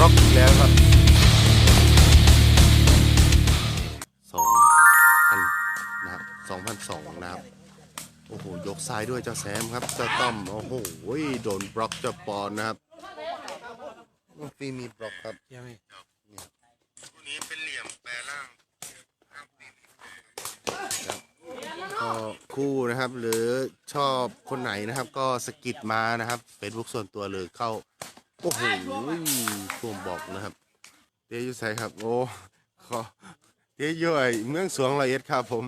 ร็อกอีกแล้วครับสองพันนะครับสองพันสองนะครับ โอ้โห ยกซ้ายด้วยเจ้าแซมครับเจ้าต้อม โอ้โห โดนบล็อกเจ้าปอนนะครับฟีมีบล็อกครับเยี่ยมตัวนี้เป็นเหลี่ยมแปร่างก็คู่นะครับ หรือชอบคนไหนนะครับ ก็สกิดมานะครับเฟซบุ๊กส่วนตัวหรือเข้า อ้โหช่วงบอกนะครับเดี๋ยอยู่ใส่ครับ โอ้ขอเดี๋ยยู่ไอ้เมืองสวงละเอียดครับผม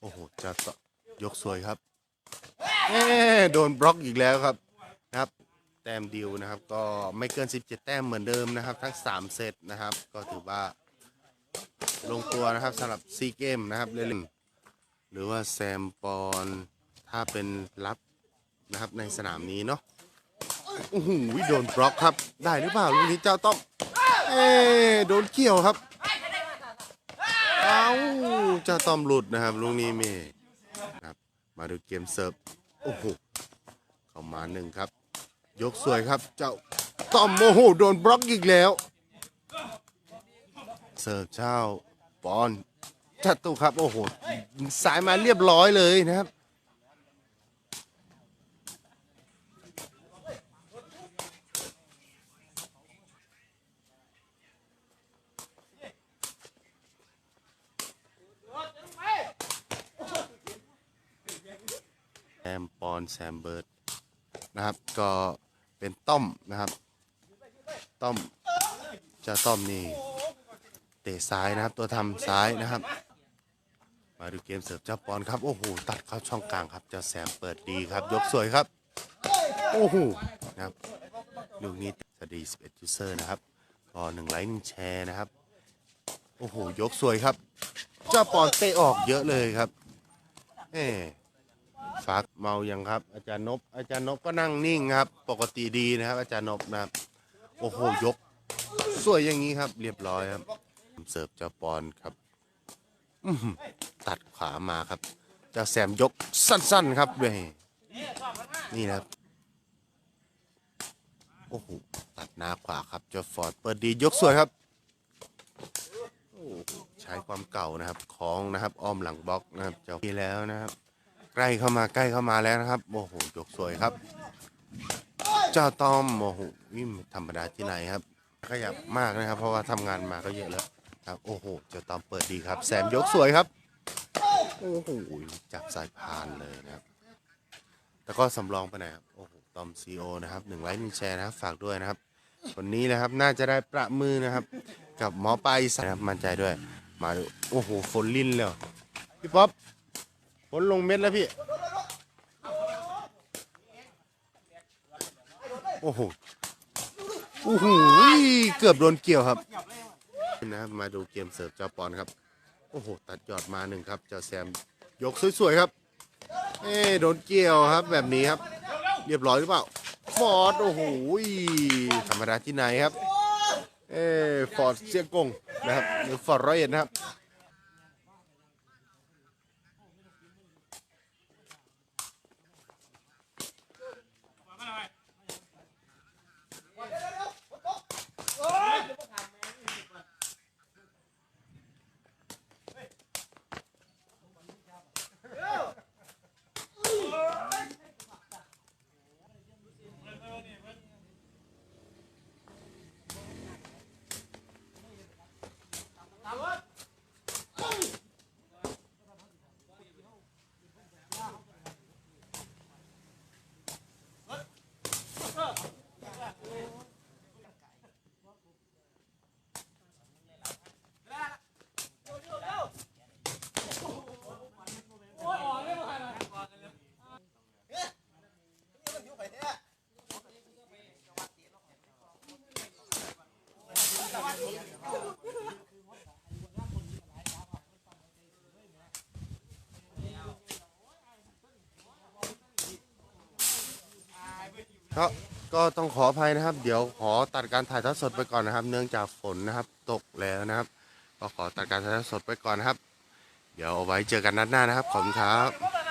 โอ้โหจะตยกสวยครับเอ๊โดนบล็อกอีกแล้วครับนะครับ แต้มเดียวนะครับ ก็ไม่เกิน 17 แต้มเหมือนเดิมนะครับ ทั้ง 3 เซตนะครับ ก็ถือว่าลงตัวนะครับสำหรับซีเกมนะครับเล่น หรือว่าแซมปอนถ้าเป็นรับนะครับในสนามนี้เนาะโอ้โหโดนบล็อกครับ ได้หรือเปล่าลูกนี้เจ้าต้อง เอ๊โดนเกี่ยวครับเอาเจ้าต้อมหลุดนะครับลูกนี้เมนะครับ มาดูเกมเสิร์ฟโอ้โหเข้ามาหนึ่งครับ ยกสวยครับ เจ้าต้อมโมโหโดนบล็อกอีกแล้ว เสิร์ฟเจ้าปอน จัดตุครับ โอ้โห สายมาเรียบร้อยเลยนะครับ แซมปอนแซมเบิร์ดนะครับ ก็เป็นต้อมนะครับ ต้อมเจ้าต้อมนี่เตะซ้ายนะครับ ตัวทำซ้ายนะครับ มาดูเกมเสิร์ฟเจ้าปอนครับ โอ้โห ตัดเข้าช่องกลางครับเจ้าแซมเปิดดีครับ ยกสวยครับ โอ้โหนะครับลูกนี้สวัสดี11ยูเซอร์นะครับก็หนึ่งไลค์หนึ่งแชร์นะครับ โอ้โห ยกสวยครับ เจ้าปอนเตะออกเยอะเลยครับเอ๊ฝากเมายังครับ อาจารย์นบอาจารย์นบก็นั่งนิ่งครับ ปกติดีนะครับ อาจารย์นบนะครับโอ้โห ยก สวยอย่างนี้ครับ เรียบร้อยครับ เสิร์ฟเจ้าปอนครับ ตัดขวามาครับเจ้าแซมยกสั้นๆครับเว้ยนี่นะครับโอ้โหตัดหน้าขวาครับเจ้าฟอร์ดเปิดดียกสวยครับใช้ความเก่านะครับคล้องนะครับอ้อมหลังบล็อกนะครับเจ้าพี่แล้วนะครับ ใกล้เข้ามาใกล้เข้ามาแล้วนะครับโอ้โหยกสวยครับ เจ้าต้อมโอ้โหนี่ไม่ธรรมดาที่ไหนครับขยับมากนะครับ เพราะว่าทำงานมาก็เยอะแล้วครับโอ้โหเจ้าต้อมเปิดดีครับ แซมยกสวยครับ โอ้โหจับสายพานเลยนะครับแต่ก็สำรองไปไหนครับ โอ้โห ตอมซีโอนะครับหนึ่งไลค์หนึ่งแชร์นะครับ ฝากด้วยนะครับคนนี้นะครับ น่าจะได้ประมือนะครับ กับหมอปลาอีสานนะครับมั่นใจด้วย มาดู โอ้โห ฝนลินแล้ว พี่ป๊อป ฝนลงเม็ดแล้วพี่ โอ้โห โอ้โห เกือบโดนเกี่ยวครับ นะครับ มาดูเกมเสิร์ฟจ้าปอนครับ โอ้โห ตัดยอดมาหนึ่งครับ เจ้าแซม ยกสวยๆครับ เอ้โดนเกี่ยวครับแบบนี้ครับ เรียบร้อยหรือเปล่า ฟอร์ด โอ้โหธรรมดาที่ไหนครับ เอ้ฟอร์ดเสียงกงนะครับ หรือฟอร์ดร้อยเอ็ดนะครับ ก็ก็ต้องขออภัยนะครับ เดี๋ยวขอตัดการถ่ายทอดสดไปก่อนนะครับ เนื่องจากฝนนะครับ ตกแล้วนะครับ ก็ขอตัดการถ่ายทอดสดไปก่อนนะครับ เดี๋ยวเอาไว้เจอกันนัดหน้านะครับ ขอบคุณครับ